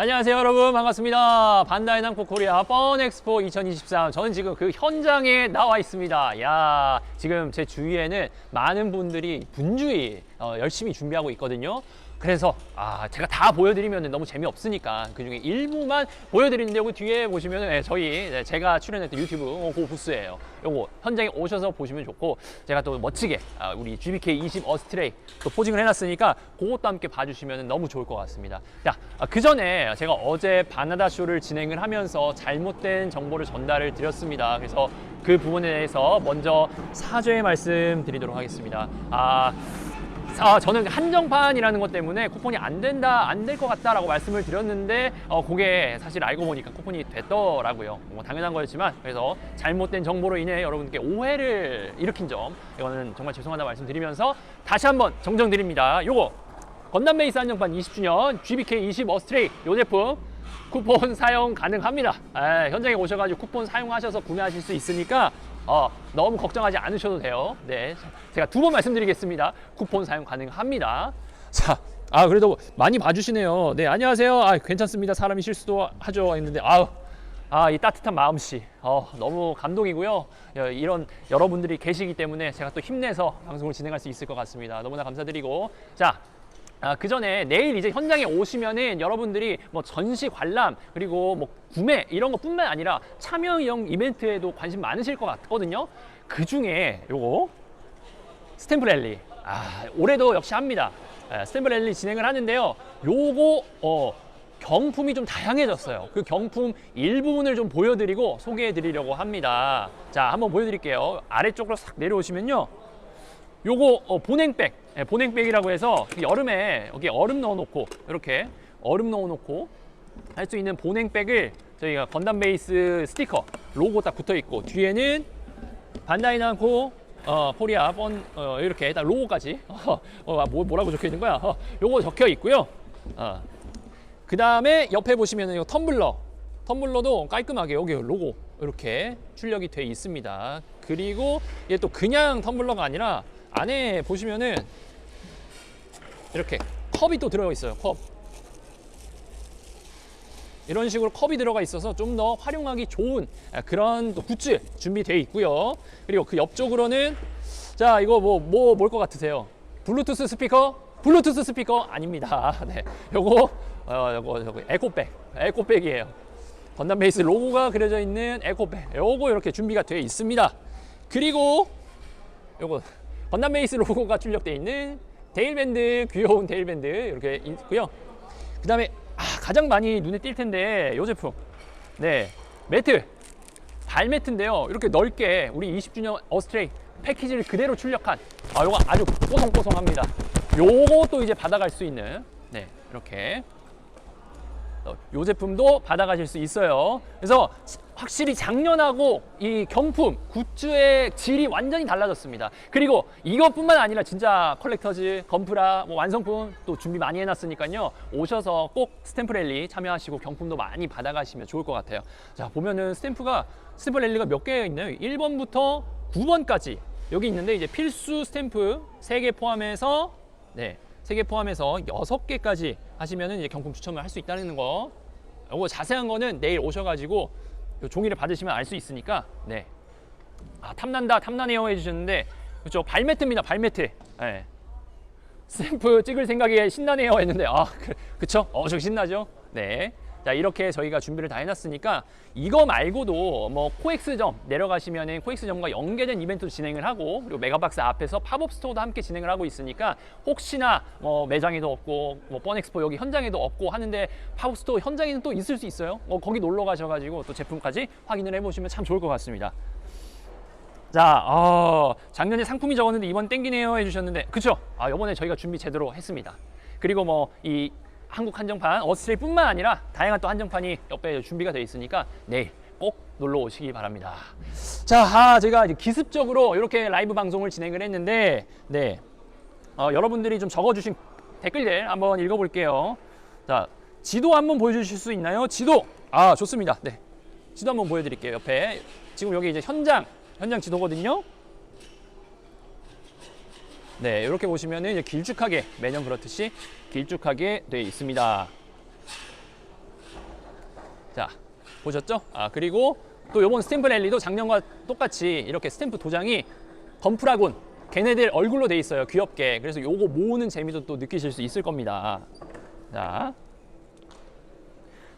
안녕하세요 여러분. 반갑습니다. 반다이 남코 코리아 뻔엑스포 2023 저는 지금 그 현장에 나와 있습니다. 야 지금 제 주위에는 많은 분들이 분주히 어, 열심히 준비하고 있거든요 그래서 아 제가 다 보여드리면 너무 재미없으니까 그중에 일부만 보여드리는데 여기 뒤에 보시면 은 저희 네, 제가 출연했던 유튜브 어, 그 부스예요. 요거 현장에 오셔서 보시면 좋고 제가 또 멋지게 아, 우리 GBK 20 어스트레이 또 포징을 해놨으니까 그것도 함께 봐주시면 너무 좋을 것 같습니다. 자, 아, 그 전에 제가 어제 바나다 쇼를 진행을 하면서 잘못된 정보를 전달을 드렸습니다. 그래서 그 부분에 대해서 먼저 사죄의 말씀 드리도록 하겠습니다. 아 아, 저는 한정판이라는 것 때문에 쿠폰이 안 된다, 안 될 것 같다라고 말씀을 드렸는데, 어, 그게 사실 알고 보니까 쿠폰이 됐더라고요. 뭐 당연한 거였지만, 그래서 잘못된 정보로 인해 여러분께 오해를 일으킨 점, 이거는 정말 죄송하다 말씀드리면서 다시 한번 정정드립니다. 요거, 건담 베이스 한정판 20주년 GBK 20 어스트레이 요 제품 쿠폰 사용 가능합니다. 에, 현장에 오셔가지고 쿠폰 사용하셔서 구매하실 수 있으니까 어, 너무 걱정하지 않으셔도 돼요. 네, 제가 두 번 말씀드리겠습니다. 쿠폰 사용 가능합니다. 자, 아 그래도 많이 봐주시네요. 네, 안녕하세요. 아 괜찮습니다. 사람이 실수도 하죠. 했는데 아우. 아, 이 따뜻한 마음씨. 어, 너무 감동이고요. 어, 이런 여러분들이 계시기 때문에 제가 또 힘내서 방송을 진행할 수 있을 것 같습니다. 너무나 감사드리고. 자, 아, 그 전에 내일 이제 현장에 오시면은 여러분들이 뭐 전시 관람 그리고 뭐 구매 이런 것뿐만 아니라 참여형 이벤트에도 관심 많으실 것 같거든요. 그 중에 요거 스탬프 랠리. 아, 올해도 역시 합니다. 아, 스탬프 랠리 진행을 하는데요. 요거 어 경품이 좀 다양해졌어요. 그 경품 일부분을 좀 보여드리고 소개해드리려고 합니다. 자, 한번 보여드릴게요. 아래쪽으로 싹 내려오시면요. 요거 어, 보냉백, 예, 보냉백이라고 해서 그 여름에 여기 얼음 넣어놓고 이렇게 얼음 넣어놓고 할 수 있는 보냉백을 저희가 건담 베이스 스티커 로고 딱 붙어 있고 뒤에는 반다이 남코 어, 코리아 번 어, 이렇게 딱 로고까지 어, 어, 뭐, 뭐라고 적혀 있는 거야? 어, 요거 적혀 있고요. 어. 그 다음에 옆에 보시면은 이 텀블러 텀블러도 깔끔하게 여기 로고 이렇게 출력이 돼 있습니다. 그리고 이게 또 그냥 텀블러가 아니라 안에 보시면은 이렇게 컵이 또 들어가 있어요. 컵. 이런 식으로 컵이 들어가 있어서 좀 더 활용하기 좋은 그런 또 굿즈 준비되어 있고요. 그리고 그 옆쪽으로는 자 이거 뭐 뭐 뭘 것 같으세요? 블루투스 스피커? 블루투스 스피커 아닙니다. 네, 요거 어 요거 요거 에코백 에코백이에요. 건담 베이스 로고가 그려져 있는 에코백 요거 이렇게 준비가 되어 있습니다. 그리고 요거 건담 베이스 로고가 출력되어 있는 데일밴드 귀여운 데일밴드 이렇게 있고요. 그 다음에 아, 가장 많이 눈에 띌 텐데 요 제품 네 매트 발 매트인데요. 이렇게 넓게 우리 20주년 어스트레이 패키지를 그대로 출력한 아 요거 아주 뽀송뽀송합니다. 요것도 이제 받아갈 수 있는 네 이렇게 어, 요 제품도 받아가실 수 있어요. 그래서 확실히 작년하고 이 경품, 굿즈의 질이 완전히 달라졌습니다. 그리고 이것뿐만 아니라 진짜 컬렉터즈, 건프라, 뭐 완성품 또 준비 많이 해놨으니까요. 오셔서 꼭 스탬프 랠리 참여하시고 경품도 많이 받아가시면 좋을 것 같아요. 자, 보면은 스탬프가, 스탬프 랠리가 몇 개 있나요? 1번부터 9번까지 여기 있는데 이제 필수 스탬프 3개 포함해서 네, 3개 포함해서 6개까지 하시면은 경품 추첨을 할 수 있다는 거. 요거 자세한 거는 내일 오셔가지고 요 종이를 받으시면 알 수 있으니까 네. 아 탐난다 탐나네요 해주셨는데 그렇죠 발매트입니다 발매트. 네. 스탬프 찍을 생각에 신나네요 했는데 아 그, 그쵸? 어저 신나죠? 네. 자 이렇게 저희가 준비를 다 해놨으니까 이거 말고도 뭐 코엑스점 내려가시면은 코엑스점과 연계된 이벤트 진행을 하고 그리고 메가박스 앞에서 팝업 스토어도 함께 진행을 하고 있으니까 혹시나 뭐 매장에도 없고 뭐 뻔엑스포 여기 현장에도 없고 하는데 팝업 스토어 현장에는 또 있을 수 있어요. 어, 거기 놀러 가셔가지고 또 제품까지 확인을 해보시면 참 좋을 것 같습니다. 자, 어, 작년에 상품이 적었는데 이번 땡기네요 해주셨는데, 그쵸? 아, 요번에 저희가 준비 제대로 했습니다. 그리고 뭐, 이 한국 한정판, 어스트레이뿐만 아니라 다양한 또 한정판이 옆에 준비가 되어 있으니까 내일 꼭 놀러 오시기 바랍니다. 자, 아, 제가 이제 기습적으로 이렇게 라이브 방송을 진행을 했는데, 네. 어, 여러분들이 좀 적어주신 댓글들 한번 읽어볼게요. 자, 지도 한번 보여주실 수 있나요? 지도! 아, 좋습니다. 네. 지도 한번 보여드릴게요. 옆에. 지금 여기 이제 현장, 현장 지도거든요. 네, 이렇게 보시면은 이제 길쭉하게 매년 그렇듯이 길쭉하게 되어 있습니다. 자, 보셨죠? 아, 그리고 또 요번 스탬프 랠리도 작년과 똑같이 이렇게 스탬프 도장이 덤프라곤 걔네들 얼굴로 돼 있어요. 귀엽게. 그래서 요거 모으는 재미도 또 느끼실 수 있을 겁니다. 자.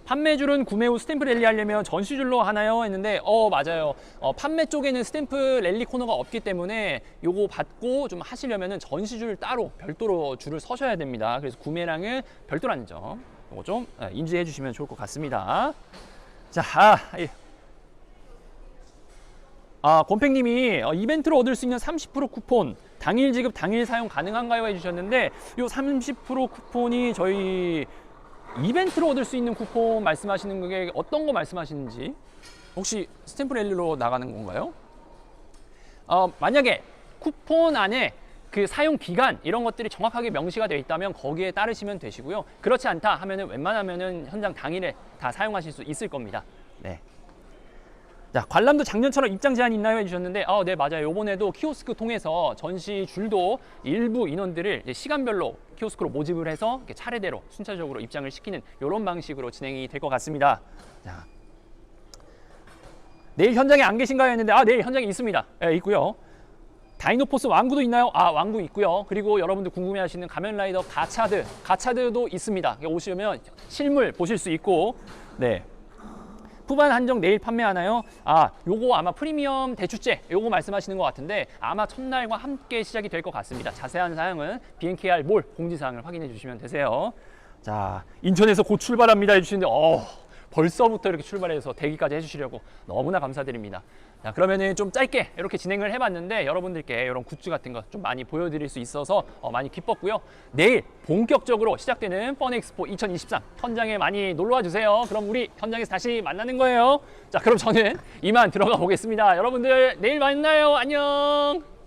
판매줄은 구매 후 스탬프 랠리 하려면 전시줄로 하나요? 했는데 어 맞아요. 어, 판매 쪽에는 스탬프 랠리 코너가 없기 때문에 요거 받고 좀 하시려면은 전시줄 따로 별도로 줄을 서셔야 됩니다. 그래서 구매량은 별도라는 점 요거 좀 예, 인지해 주시면 좋을 것 같습니다. 자, 아, 예. 아, 권팽님이 어, 이벤트로 얻을 수 있는 30% 쿠폰 당일 지급 당일 사용 가능한가요 해주셨는데 요30% 쿠폰이 저희 이벤트로 얻을 수 있는 쿠폰 말씀하시는 게 어떤 거 말씀하시는지 혹시 스탬프 랠리로 나가는 건가요? 어, 만약에 쿠폰 안에 그 사용 기간 이런 것들이 정확하게 명시가 되어 있다면 거기에 따르시면 되시고요. 그렇지 않다 하면은 웬만하면은 현장 당일에 다 사용하실 수 있을 겁니다. 네. 자, 관람도 작년처럼 입장 제한이 있나요? 해주셨는데, 아, 네, 맞아요. 요번에도 키오스크 통해서 전시 줄도 일부 인원들을 이제 시간별로 키오스크로 모집을 해서 차례대로 순차적으로 입장을 시키는 이런 방식으로 진행이 될 것 같습니다. 자, 내일 현장에 안 계신가요? 했는데, 아, 내일 현장에 있습니다. 예, 있고요. 다이노포스 왕구도 있나요? 아, 왕구 있고요. 그리고 여러분들 궁금해하시는 가면라이더 가차드, 가차드도 있습니다. 오시면 실물 보실 수 있고, 네. 후반 한정 내일 판매하나요? 아, 요거 아마 프리미엄 대출제 요거 말씀하시는 것 같은데 아마 첫날과 함께 시작이 될 것 같습니다. 자세한 사항은 BNKR 몰 공지사항을 확인해 주시면 되세요. 자, 인천에서 곧 출발합니다 해주시는데 어, 벌써부터 이렇게 출발해서 대기까지 해주시려고 너무나 감사드립니다. 자, 그러면은 좀 짧게 이렇게 진행을 해봤는데 여러분들께 이런 굿즈 같은 거 좀 많이 보여드릴 수 있어서 어, 많이 기뻤고요. 내일 본격적으로 시작되는 펀엑스포 2023 현장에 많이 놀러와 주세요. 그럼 우리 현장에서 다시 만나는 거예요. 자, 그럼 저는 이만 들어가 보겠습니다. 여러분들 내일 만나요. 안녕.